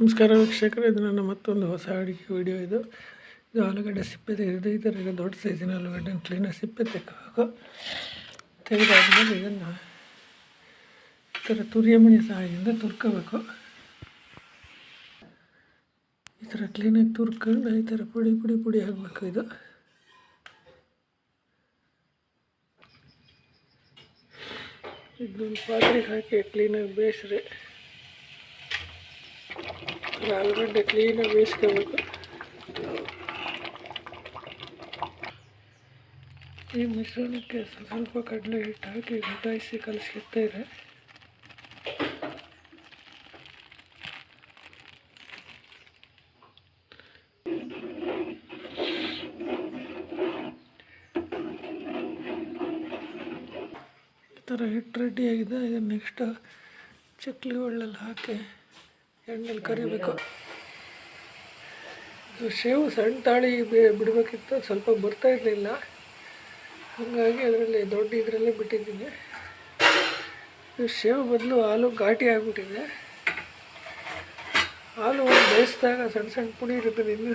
ನಮಸ್ಕಾರ ವೀಕ್ಷಕರು, ಇದು ನನ್ನ ಮತ್ತೊಂದು ಹೊಸ ಅಡುಗೆ ವಿಡಿಯೋ ಇದು. ಇದು ಆಲೂಗಡ್ಡೆ ಸಿಪ್ಪೆ ತೆಗೆದು, ಈ ಥರ ದೊಡ್ಡ ಸೈಜಿನ ಆಲೂಗಡ್ಡೆ ಕ್ಲೀನಾಗಿ ಸಿಪ್ಪೆ ತೆಗೆಬೇಕು ತೆಗೆದಾದ್ಮೇಲೆ ಇದನ್ನು ಈ ಥರ ತುರಿಯಮಣಿ ಸಹಾಯದಿಂದ ತುರ್ಕೋಬೇಕು. ಈ ಥರ ಕ್ಲೀನಾಗಿ ತುರ್ಕೊಂಡು ಈ ಥರ ಪುಡಿ ಪುಡಿ ಪುಡಿ ಆಗಬೇಕು ಇದು. ಇದೊಂದು ಪಾತ್ರೆಗೆ ಹಾಕಿ ಕ್ಲೀನಾಗಿ ಬೇಯಿಸ್ರಿ. ಆಲೂಗಡ್ಡೆ ಕ್ಲೀನಾಗಿ ಬೇಯಿಸ್ಕೋಬೇಕು ಈ ಮಿಶ್ರಣಕ್ಕೆ ಸ್ವಲ್ಪ ಕಡಲೆ ಹಿಟ್ಟು ಹಾಕಿ ಗುಟಾಯಿಸಿ ಕಲಿಸ್ಕೊತಾ ಇದೆ ಈ ಥರ ಹಿಟ್ಟು ರೆಡಿಯಾಗಿದೆ ಇದನ್ನು ನೆಕ್ಸ್ಟ್ ಚಕ್ಲಿ ಒಳ್ಳಲ್ಲಿ ಹಾಕಿ ಎಣ್ಣೆಲಿ ಕರಿಬೇಕು. ಇದು ಶೇವು ಸಣ್ಣ ತಾಳಿ ಬಿಡಬೇಕಿತ್ತು, ಸ್ವಲ್ಪ ಬರ್ತಾ ಇರಲಿಲ್ಲ. ಹಾಗಾಗಿ ಅದರಲ್ಲಿ ದೊಡ್ಡ ಇದರಲ್ಲೇ ಬಿಟ್ಟಿದ್ದೀನಿ. ಇದು ಶೇವು ಬದಲು ಹಾಲು ಘಾಟಿ ಆಗಿಬಿಟ್ಟಿದೆ. ಹಾಲು ಬೇಯಿಸಿದಾಗ ಸಣ್ಣ ಸಣ್ಣ ಪುಡಿ ಇರುತ್ತೆ ಇನ್ನು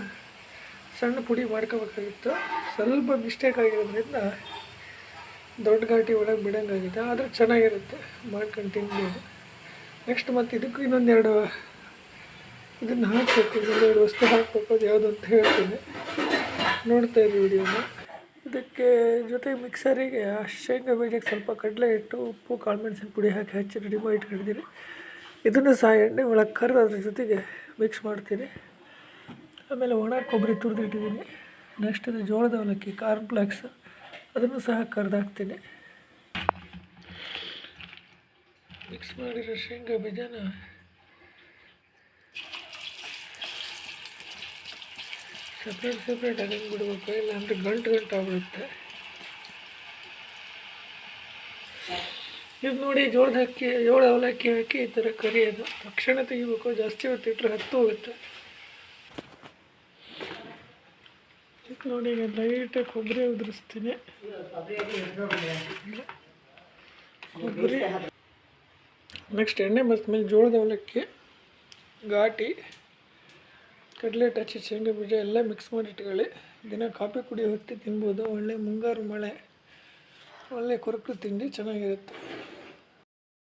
ಸಣ್ಣ ಪುಡಿ ಮಾಡ್ಕೋಬೇಕಾಗಿತ್ತು. ಸ್ವಲ್ಪ ಮಿಸ್ಟೇಕ್ ಆಗಿರೋದ್ರಿಂದ ದೊಡ್ಡ ಘಾಟಿ ಒಳಗೆ ಬಿಡೋಂಗಾಗಿದೆ. ಆದರೆ ಚೆನ್ನಾಗಿರುತ್ತೆ, ಮಾಡ್ಕೊಂಡು ತಿನ್ಬೋದು. ನೆಕ್ಸ್ಟ್ ಮತ್ತು ಇದಕ್ಕೂ ಇನ್ನೊಂದೆರಡು ಇದನ್ನು ಹಾಕಬೇಕು ಒಂದೆರಡು ವಸ್ತು ಹಾಕಬೇಕು ಯಾವುದು ಅಂತ ಹೇಳ್ತೀನಿ. ನೋಡ್ತಾ ಇರಿ ವಿಡಿಯೋನ. ಇದಕ್ಕೆ ಜೊತೆಗೆ ಮಿಕ್ಸರಿಗೆ ಆ ಶೇಂಗಾ ಬೀಜಕ್ಕೆ ಸ್ವಲ್ಪ ಕಡಲೆ ಇಟ್ಟು ಉಪ್ಪು, ಕಾಳು ಮೆಣಸಿನ ಪುಡಿ ಹಾಕಿ ಹಚ್ಚಿ ರೆಡಿ ಮಾಡಿ ಇಟ್ಕೊಂಡಿದ್ದೀನಿ ಇದನ್ನು ಸಹ ಎಣ್ಣೆ ಒಳಗೆ ಕರೆದು ಅದ್ರ ಜೊತೆಗೆ ಮಿಕ್ಸ್ ಮಾಡ್ತೀನಿ. ಆಮೇಲೆ ಒಣ ಕೊಬ್ಬರಿ ತುರಿದಿಟ್ಟಿದ್ದೀನಿ ನೆಕ್ಸ್ಟ್ ಇದು ಜೋಳದ ಅವಲಕ್ಕಿ, ಕಾರ್ನ್ ಫ್ಲಾಕ್ಸ್. ಅದನ್ನು ಸಹ ಕರೆದಾಕ್ತೀನಿ ಮಿಕ್ಸ್ ಮಾಡಿರೋ ಶೇಂಗಾ ಬೀಜನ ಸಪ್ರೇಟ್ ಸಪ್ರೇಟ್ ಅದನ್ನು ಬಿಡಬೇಕು. ಇಲ್ಲಾಂದರೆ ಗಂಟು ಗಂಟು ಆಗ್ಬಿಡುತ್ತೆ. ಇದು ನೋಡಿ ಜೋಳದ ಅಕ್ಕಿ ಜೋಳ ಅವಲಕ್ಕಿ ಹಾಕಿ ಈ ಥರ ಕರಿಯೋದು. ತಕ್ಷಣ ತೆಗಿಬೇಕು. ಜಾಸ್ತಿ ಹೊತ್ತು ಇಟ್ಟರೆ ಹತ್ತು ಹೋಗುತ್ತೆ. ಈಗ ನೋಡಿ ಈಗ ಲೈಟಾಗಿ ಕೊಬ್ಬರಿ ಉದುರಿಸ್ತೀನಿ. ಕೊಬ್ಬರಿ. ನೆಕ್ಸ್ಟ್ ಎಣ್ಣೆ ಮೇಲೆ ಜೋಳದ ಅವಲಕ್ಕಿ ಘಾಟಿ. ಕಡಲೆ ಹಚ್ಚಿ ಶೇಂಗಾ ಬೀಜ ಎಲ್ಲ ಮಿಕ್ಸ್ ಮಾಡಿ ಇಟ್ಕೊಳ್ಳಿ. ದಿನ ಕಾಫಿ ಕುಡಿ ಹೊತ್ತಿ ತಿನ್ಬೋದು. ಒಳ್ಳೆ ಮುಂಗಾರು ಮಳೆ, ಒಳ್ಳೆ ಕೊರಕು ತಿಂಡಿ ಚೆನ್ನಾಗಿರುತ್ತೆ.